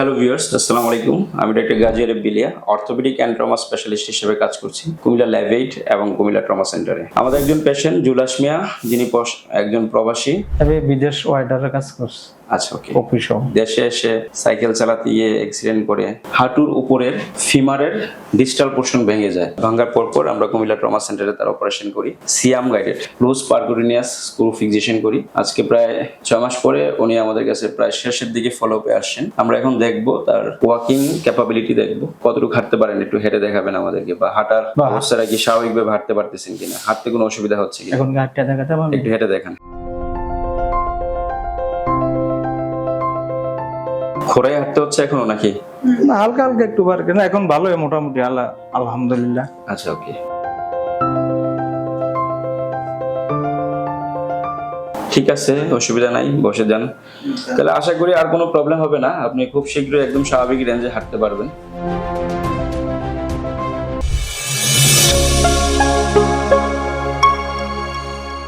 Hello viewers আসসালামু আলাইকুম। আমি doctor Gazi Arif Biliya orthopaedic and trauma specialist হিসেবে কাজ করছি কুমিল্লা ল্যাভেইড এবং কুমিল্লা ট্রমা সেন্টারে আমাদের একজন পেশেন্ট জুলাস মিয়া, যিনি একজন প্রবাসী। বিদেশ ওয়াইডারের কাজ করছে। আচ্ছা ওকে দেশে এসে সাইকেল চালাতে গিয়ে অ্যাক্সিডেন্ট করে হাঁটুর উপরের ফিমারের ডিজিটাল পোর্শন ভেঙে যায়। ভাঙার পর পর আমরা কুমিল্লা ট্রমা সেন্টারে তার অপারেশন করি। C arm guided percutaneous screw fixation করি। আজকে প্রায় ছয় মাস পরে উনি আমাদের কাছে প্রায় শেষের দিকে ফলো আপে আসছেন। আমরা এখন দেখব তার ওয়াকিং ক্যাপাবিলিটি দেখব। কতটুকু হাঁটতে পারেন একটু হেঁটে দেখাবেন আমাদেরকে বা হাঁটার। অবস্থাটা কি স্বাভাবিকভাবে হাঁটতে পারতেছেন কিনা? হাঁটতে কোনো অসুবিধা হচ্ছে কিনা? এখন দেখাতে একটু হেঁটে দেখান। খোরাই হাঁটতে হচ্ছে এখনও নাকি? না হালকা হালকা একটু বার কিন্তু এখন ভালোই মোটামুটি আল্লাহ আলহামদুলিল্লাহ। আচ্ছা ওকে। ঠিক আছে অসুবিধা নাই বসে যান। তাহলে আশা করি আর কোনো প্রবলেম হবে না। আপনি খুব শীঘ্রই একদম স্বাভাবিক রেঞ্জে হাঁটতে পারবেন।